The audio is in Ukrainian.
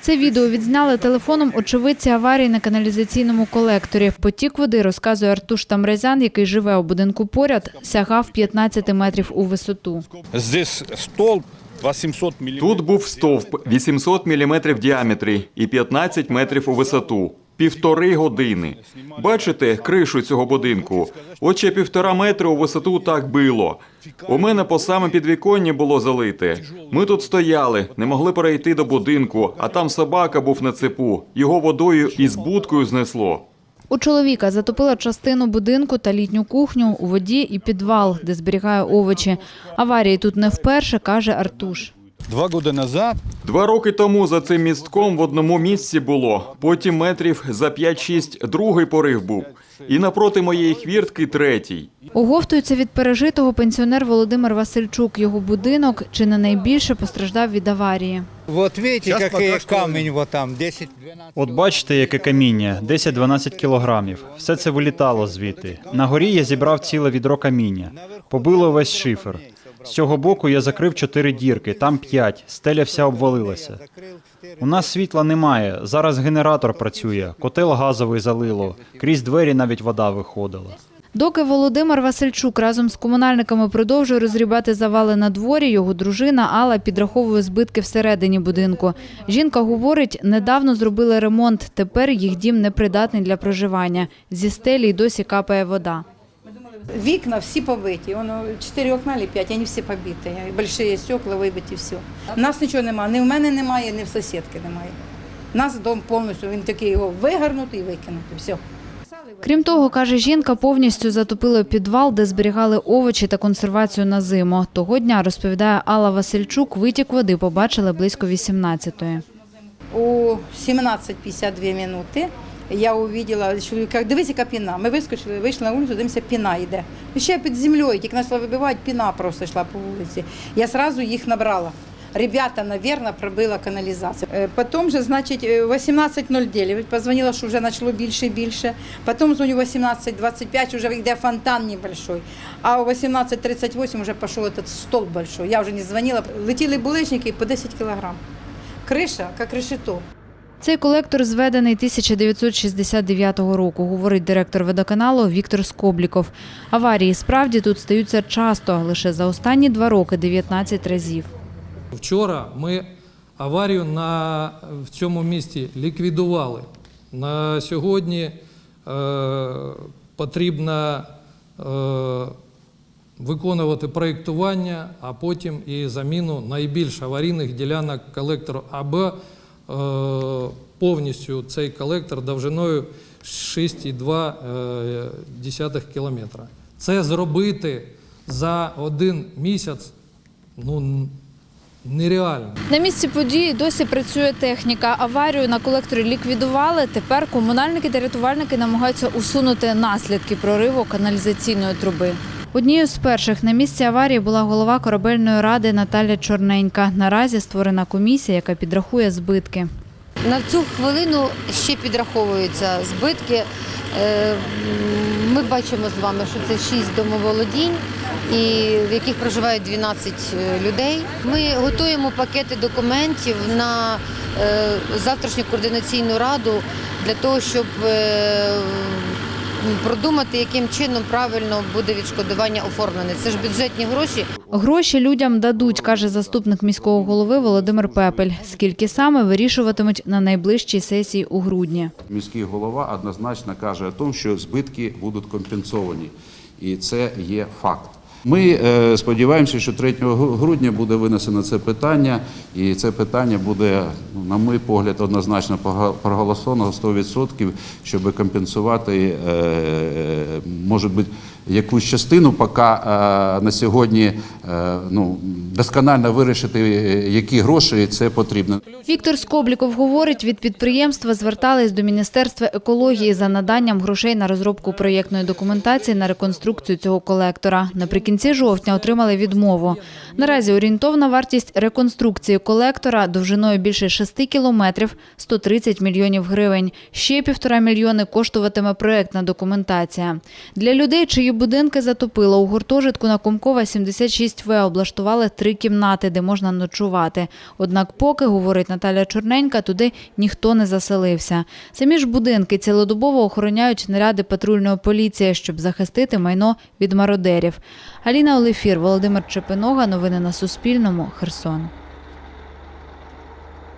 Це відео відзняли телефоном очевидці аварії на каналізаційному колекторі. Потік води, розказує Артуш Тамрезян, який живе у будинку поряд, сягав 15 метрів у висоту. Здесь столб 800 мм. Тут був стовп 800 мм в діаметрі і 15 метрів у висоту. Півтори години. Бачите кришу цього будинку? От ще півтора метри у висоту так било. У мене по саме підвіконні було залите. Ми тут стояли, не могли перейти до будинку, а там собака був на цепу. Його водою із будкою знесло. У чоловіка затопила частину будинку та літню кухню у воді і підвал, де зберігає овочі. Аварії тут не вперше, каже Артуш. Два года назад Два роки тому за цим містком в одному місці було. Потім метрів за 5-6 другий порив був. І напроти моєї хвіртки третій. Оговтується від пережитого пенсіонер Володимир Васильчук. Його будинок чи не найбільше постраждав від аварії. Вот видите, Сейчас какие пока вот там, 10-12. От бачите, яке каміння 10-12 кілограмів. Все це вилітало звідти. На горі я зібрав ціле відро каміння. Побило весь шифер. З цього боку я закрив чотири дірки, там п'ять. Стеля вся обвалилася. У нас світла немає. Зараз генератор працює, котел газовий залило. Крізь двері навіть вода виходила. Доки Володимир Васильчук разом з комунальниками продовжує розгрібати завали на дворі, його дружина Алла підраховує збитки всередині будинку. Жінка говорить, недавно зробили ремонт, тепер їх дім непридатний для проживання. Зі стелі й досі капає вода. Вікна всі побиті. Воно чотири окна чи п'ять, вони всі побиті. І Больші стекла вибиті, все. У нас нічого немає, ні в мене немає, ні в сусідки немає. У нас дом повністю, він такий його вигарнутий і викинутий. Все. Крім того, каже жінка, повністю затопило підвал, де зберігали овочі та консервацію на зиму. Того дня, розповідає Алла Васильчук, витік води побачили близько 18-ї. У 17.52 минути я увидела чоловіка, дивись, яка піна. Ми вискочили, вийшли на вулицю, дивимося, піна йде. І Ще під землею, тільки почала вибивати, піна просто йшла по вулиці. Я одразу їх набрала. Ребята, наверное, пробила каналізацію. Е, Потім же, значить, е, 18.09 позвонила, що вже почало більше і більше. Потім дзвоню 18.25, вже йде фонтан небольшой. А о 18.38 вже пішов этот столб большой. Я вже не дзвонила. Летіли булижники по 10 кілограм. Криша, як решето. Цей колектор зведений 1969 року, говорить директор водоканалу Віктор Скобліков. Аварії справді тут стаються часто, лише за останні два роки 19 разів. Вчора ми аварію на, в цьому місті ліквідували. На сьогодні е, потрібно е, виконувати проєктування, а потім і заміну найбільш аварійних ділянок колектору або е, повністю цей колектор довжиною 6,2 кілометра. Це зробити за один місяць ну, нереально. На місці події досі працює техніка. Аварію на колекторі ліквідували. Тепер комунальники та рятувальники намагаються усунути наслідки прориву каналізаційної труби. Однією з перших на місці аварії була голова корабельної ради Наталя Чорненька. Наразі створена комісія, яка підрахує збитки. На цю хвилину ще підраховуються збитки. Е, Ми бачимо з вами, що це 6 домоволодінь, і в яких проживають 12 людей. Ми готуємо пакети документів на е, завтрашню координаційну раду для того, щоб е, продумати, яким чином правильно буде відшкодування оформлене. Це ж бюджетні гроші, Гроші людям дадуть, каже заступник міського голови Володимир Пепель. Скільки саме вирішуватимуть на найближчій сесії у грудні. Міський голова однозначно каже о тому, що збитки будуть компенсовані, і це є факт. Ми е, сподіваємося, що 3 грудня буде винесено це питання, і це питання буде, ну, на мій погляд, однозначно проголосовано 100%, щоб компенсувати, е, може бути, якусь частину, поки е, на сьогодні е, ну, досконально вирішити, які гроші це потрібно. Віктор Скобліков говорить, від підприємства звертались до Міністерства екології за наданням грошей на розробку проєктної документації на реконструкцію цього колектора. Наприкінці жовтня отримали відмову. Наразі орієнтовна вартість реконструкції колектора довжиною більше 6 кілометрів – 130 мільйонів гривень. Ще півтора мільйони коштуватиме проєктна документація. Для людей, чиї будинки затопило. У гуртожитку на Комкова 76В облаштували три кімнати, де можна ночувати. Однак поки, говорить Наталя Чорненька, туди ніхто не заселився. Самі ж будинки цілодобово охороняють наряди патрульної поліції, щоб захистити майно від мародерів. Аліна Олефір, Володимир Чепинога. Новини на Суспільному. Херсон.